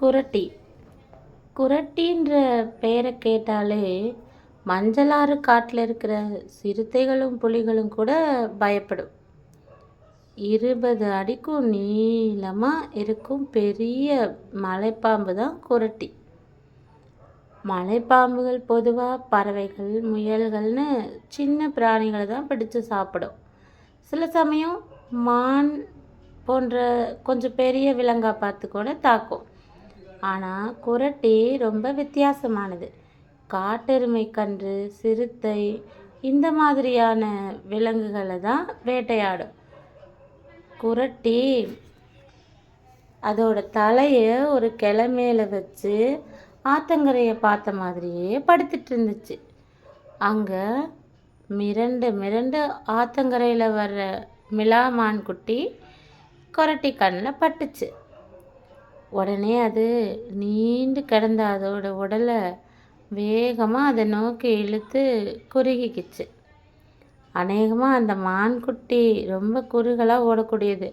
குரட்டி. குரட்டின்ற பெயரை கேட்டாலே மஞ்சளாறு காட்டில் இருக்கிற சிறுத்தைகளும் புலிகளும் கூட பயப்படும். இருபது அடிக்கும் நீளமாக இருக்கும் பெரிய மலைப்பாம்பு தான் குரட்டி. மலைப்பாம்புகள் பொதுவாக பறவைகள் முயல்கள்னு சின்ன பிராணிகளை தான் பிடிச்சு சாப்பிடும். சில சமயம் மான் போன்ற கொஞ்சம் பெரிய விலங்காக பார்த்து கூட தாக்கும். ஆனால் குரட்டி ரொம்ப வித்தியாசமானது. காட்டெருமை கன்று சிறுத்தை இந்த மாதிரியான விலங்குகளை தான் வேட்டையாடும். குரட்டி. அதோட தலையை ஒரு கிளை மேலே வச்சு ஆத்தங்கரையை பார்த்த மாதிரியே படுத்துட்டு இருந்துச்சு. அங்கே மிரண்டு மிரண்டு ஆத்தங்கரையில் வர்ற மிலாமான் குட்டி குரட்டி கண்ணில் பட்டுச்சு. உடனே அது நீண்டு கிடந்த அதோட உடலை வேகமாக அதை நோக்கி இழுத்து குறுகிக்கிச்சு. அநேகமாக அந்த மான்குட்டி ரொம்ப குறுகலாக ஓடக்கூடியது.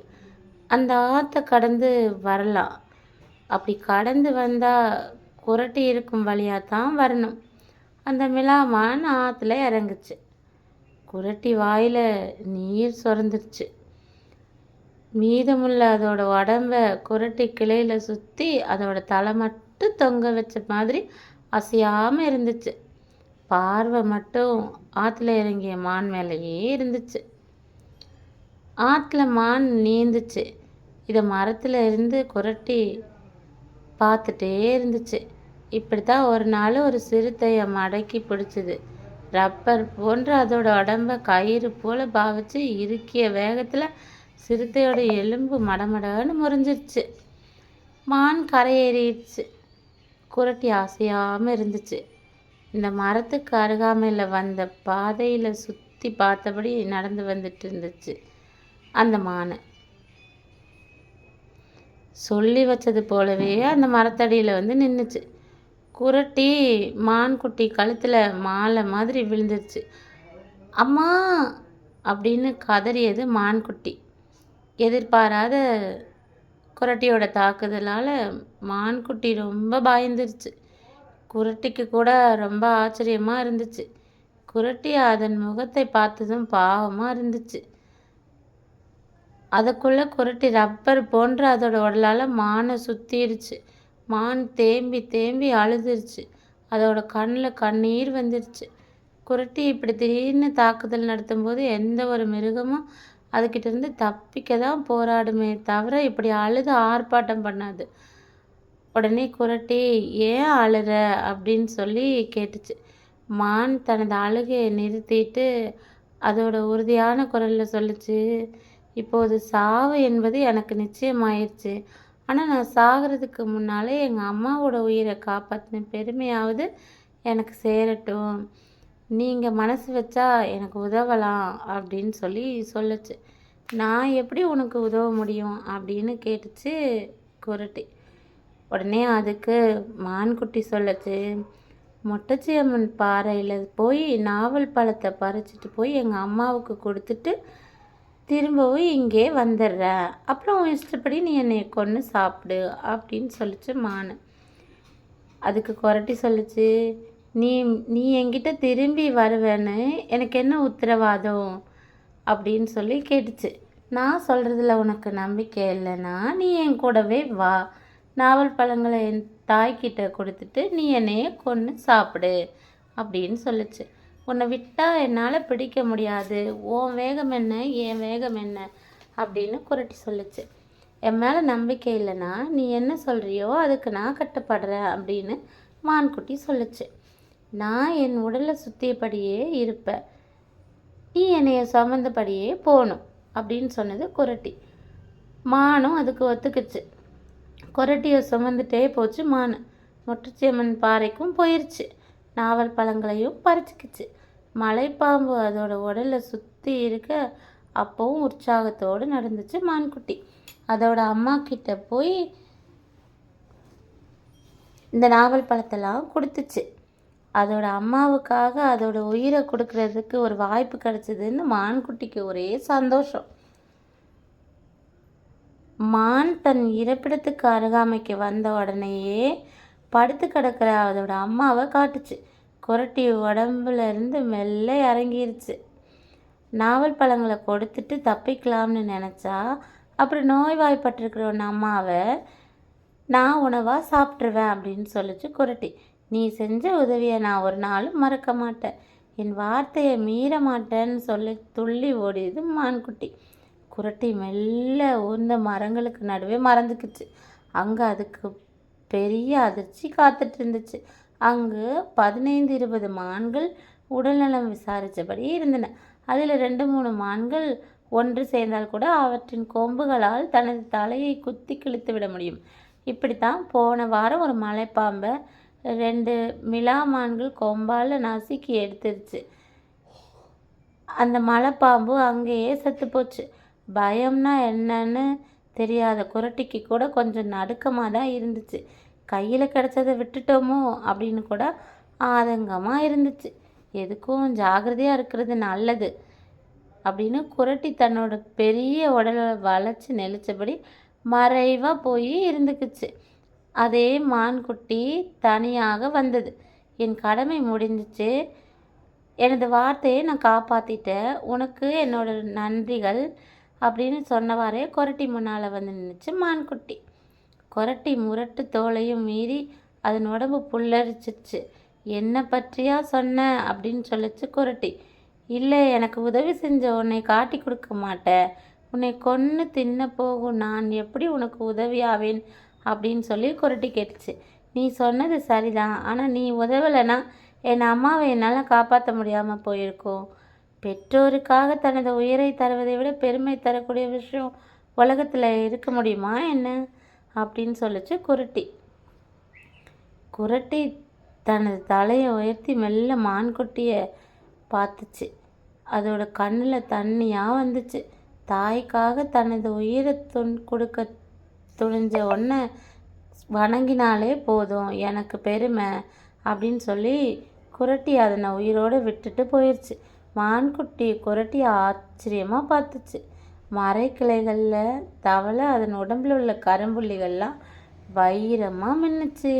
அந்த ஆற்றை கடந்து வரலாம் அப்படி கடந்து வந்தால் குரட்டி இருக்கும் வழியாக தான் வரணும். அந்த மிலாமான் ஆற்றுல இறங்குச்சு. குரட்டி வாயில் நீர் சுரந்துருச்சு. மீதமுள்ள அதோட உடம்ப குரட்டி கிளையில் சுற்றி அதோட தலை மட்டும் தொங்க வச்ச மாதிரி அசையாமல் இருந்துச்சு. பார்வை மட்டும் ஆற்றுல இறங்கிய மான் மேலேயே இருந்துச்சு. ஆற்றுல மான் நீந்துச்சு. இதை மரத்தில் இருந்து குரட்டி பார்த்துட்டே இருந்துச்சு. இப்படி தான் ஒரு நாள் ஒரு சிறுத்தையை மடக்கி பிடிச்சிது. ரப்பர் போன்ற அதோட உடம்ப கயிறு போல் பாவிச்சு இறுக்கிய வேகத்தில் சிறுத்தையோட எலும்பு மடமடன்னு முறிஞ்சிருச்சு. மான் கரையேறிடுச்சு. குரட்டி ஆசையாமல் இருந்துச்சு. இந்த மரத்துக்கு அருகாமையில் வந்த பாதையில் சுற்றி பார்த்தபடி நடந்து வந்துட்டு இருந்துச்சு அந்த மான். சொல்லி வச்சது போலவே அந்த மரத்தடியில் வந்து நின்றுச்சு குரட்டி மான்குட்டி கழுத்தில் மாலை மாதிரி விழுந்துருச்சு. அம்மா! அப்படின்னு கதறியது மான்குட்டி. எதிர்பாராத குரட்டியோட தாக்குதலால் மான்குட்டி ரொம்ப பயந்துருச்சு. குரட்டிக்கு கூட ரொம்ப ஆச்சரியமாக இருந்துச்சு. குரட்டி அதன் முகத்தை பார்த்ததும் பாவமாக இருந்துச்சு. அதுக்குள்ளே குரட்டி ரப்பர் போன்ற அதோட உடலால் மானை சுற்றிருச்சு மான் தேம்பி தேம்பி அழுதுருச்சு. அதோட கண்ணில் கண்ணீர் வந்துருச்சு. குரட்டி இப்படி திடீர்னு தாக்குதல் நடத்தும்போது எந்த ஒரு மிருகமும் அதுக்கிட்டேருந்து தப்பிக்க தான் போராடுமே தவிர இப்படி அழுது ஆர்ப்பாட்டம் பண்ணாது. உடனே குரட்டி ஏன் அழுற? அப்படின்னு சொல்லி கேட்டுச்சு. மான் தனது அழுகையை நிறுத்திட்டு அதோட உறுதியான குரலில் சொல்லுச்சு இப்போது சாவு என்பது எனக்கு நிச்சயமாயிருச்சு. ஆனால் நான் சாகிறதுக்கு முன்னாலே எங்கள் அம்மாவோட உயிரை காப்பாற்றின பெருமையாவது எனக்கு சேரட்டும். நீங்கள் மனசு வச்சா எனக்கு உதவலாம் அப்படின்னு சொல்லி சொல்லுச்சு. நான் எப்படி உனக்கு உதவ முடியும் அப்படின்னு கேட்டுச்சு குரட்டி. உடனே அதுக்கு மான்குட்டி சொல்லுச்சு மொட்டச்சி அம்மன் பாறையில் போய் நாவல் பழத்தை பறிச்சிட்டு போய் எங்கள் அம்மாவுக்கு கொடுத்துட்டு திரும்பவும் இங்கே வந்துடுற. அப்புறம் உன் இஷ்டப்படி நீ என்னை கொன்று சாப்பிடு அப்படின்னு சொல்லிச்சு மான். அதுக்கு குரட்டி சொல்லுச்சு நீ நீ என்கிட்ட திரும்பி வருவேன்னு எனக்கு என்ன உத்தரவாதம்? அப்படின்னு சொல்லி கேட்டுச்சு. நான் சொல்கிறதுல உனக்கு நம்பிக்கை இல்லைன்னா நீ என் கூடவே வா. நாவல் பழங்களை என் தாய்கிட்ட கொடுத்துட்டு நீ என்னையே கொன்று சாப்பிடு அப்படின்னு சொல்லுச்சு. உன்னை விட்டால் என்னால் பிடிக்க முடியாது. உன் வேகம் என்ன என் வேகம் என்ன? அப்படின்னு குரட்டி சொல்லுச்சு. என் மேலே நம்பிக்கை இல்லைன்னா நீ என்ன சொல்கிறியோ அதுக்கு நான் கட்டுப்படுறேன் அப்படின்னு மான்குட்டி சொல்லுச்சு. நான் என் உடலை சுற்றியபடியே இருப்பேன் நீ என்னைய சுமந்தபடியே போகணும் அப்படின்னு சொன்னது குரட்டி. மானும் அதுக்கு ஒத்துக்குச்சு. குரட்டியை சுமந்துட்டே போச்சு மான். மொட்டச்சியம்மன் பாறைக்கும் போயிருச்சு. நாவல் பழங்களையும் பறிச்சுக்கிச்சு. மலைப்பாம்பு அதோட உடலை சுற்றி இருக்க அப்பவும் உற்சாகத்தோடு நடந்துச்சு மான்குட்டி. அதோட அம்மா கிட்ட போய் இந்த நாவல் பழத்தெல்லாம் கொடுத்துச்சு. அதோட அம்மாவுக்காக அதோட உயிரை கொடுக்கறதுக்கு ஒரு வாய்ப்பு கிடைச்சதுன்னு மான்குட்டிக்கு ஒரே சந்தோஷம். மான் தன் இருப்பிடத்துக்கு அருகாமைக்கு வந்த உடனேயே படுத்து கிடக்கிற அதோட அம்மாவை காட்டுச்சு. குரட்டி உடம்புல இருந்து மெல்ல இறங்கிருச்சு. நாவல் பழங்களை கொடுத்துட்டு தப்பிக்கலாம்னு நினச்சா அப்புறம் நோய்வாய்ப்பட்டிருக்கிற ஒன்று அம்மாவை நான் உணவாக சாப்பிட்ருவேன் அப்படின்னு சொல்லிச்சு குரட்டி. நீ செஞ்ச உதவியை நான் ஒரு நாளும் மறக்க மாட்டேன். என் வார்த்தையை மீற மாட்டேன்னு சொல்லி துள்ளி ஓடியது மான்குட்டி. குரட்டி மெல்ல ஊர்ந்த மரங்களுக்கு நடுவே மறந்துக்குச்சு. அங்கே அதுக்கு பெரிய அதிர்ச்சி காத்துட்டு இருந்துச்சு. அங்கு பதினைந்து இருபது மான்கள் உடல்நலம் விசாரித்தபடி இருந்தன. அதில் ரெண்டு மூணு மான்கள் ஒன்று சேர்ந்தால் கூட அவற்றின் கொம்புகளால் தனது தலையை குத்தி கிழித்து விட முடியும். இப்படித்தான் போன வாரம் ஒரு மலைப்பாம்பை ரெண்டு மிலா மான்கள் கொம்பால் நசுக்கி எடுத்துருச்சு. அந்த மலைப்பாம்பு அங்கேயே செத்து போச்சு. பயம்னா என்னன்னு தெரியாத குரட்டிக்கு கூட கொஞ்சம் நடுக்கமாக தான் இருந்துச்சு. கையில் கிடச்சதை விட்டுட்டோமோ அப்படின்னு கூட ஆதங்கமாக இருந்துச்சு. எதுக்கும் ஜாகிரதையாக இருக்கிறது நல்லது அப்படின்னு குரட்டி தன்னோட பெரிய உடலை வளைச்சி நெளிச்சபடி மறைவாக போய் இருந்துக்குச்சு. அதே மான்குட்டி தனியாக வந்தது. என் கடமை முடிஞ்சிச்சு. எனது வார்த்தையை நான் காப்பாற்றிட்டேன் உனக்கு என்னோட நன்றிகள் அப்படின்னு சொன்னவாறே கொரட்டி முன்னால் வந்து நின்றுச்சு மான்குட்டி. கொரட்டி முரட்டு தோலையும் மீறி அதன் உடம்பு புல்லரிச்சிருச்சு. என்ன பற்றியா சொன்ன? அப்படின்னு சொல்லிச்சு கொரட்டி. இல்லை எனக்கு உதவி செஞ்ச உன்னை காட்டி கொடுக்க மாட்டேன். உன்னை கொன்று தின்ன போகும். நான் எப்படி உனக்கு உதவியாவேன்? அப்படின்னு சொல்லி குரட்டி கேட்டுச்சு. நீ சொன்னது சரிதான். ஆனால் நீ உதவலைன்னா என் அம்மாவை என்னால் காப்பாற்ற முடியாமல் போயிருக்கோம் பெற்றோருக்காக தனது உயிரை தருவதை விட பெருமை தரக்கூடிய விஷயம் உலகத்தில் இருக்க முடியுமா என்ன? அப்படின்னு சொல்லிச்சு குரட்டி. குரட்டி தனது தலையை உயர்த்தி மெல்ல மான்குட்டியை பார்த்துச்சு. அதோட கண்ணில் தண்ணியாக வந்துச்சு. தாய்க்காக தனது உயிரை துன் கொடுக்க துணிஞ்ச உடனே வணங்கினாலே போதும் எனக்கு பெருமை அப்படின்னு சொல்லி குரட்டி அதனை உயிரோடு விட்டுட்டு போயிடுச்சு மான்குட்டி குரட்டி ஆச்சரியமாக பார்த்துச்சு. மரைக்கிளைகளில் தவளை அதன் உடம்பில் உள்ள கரும்புள்ளிகள்லாம் வைரமாக மின்னுச்சு.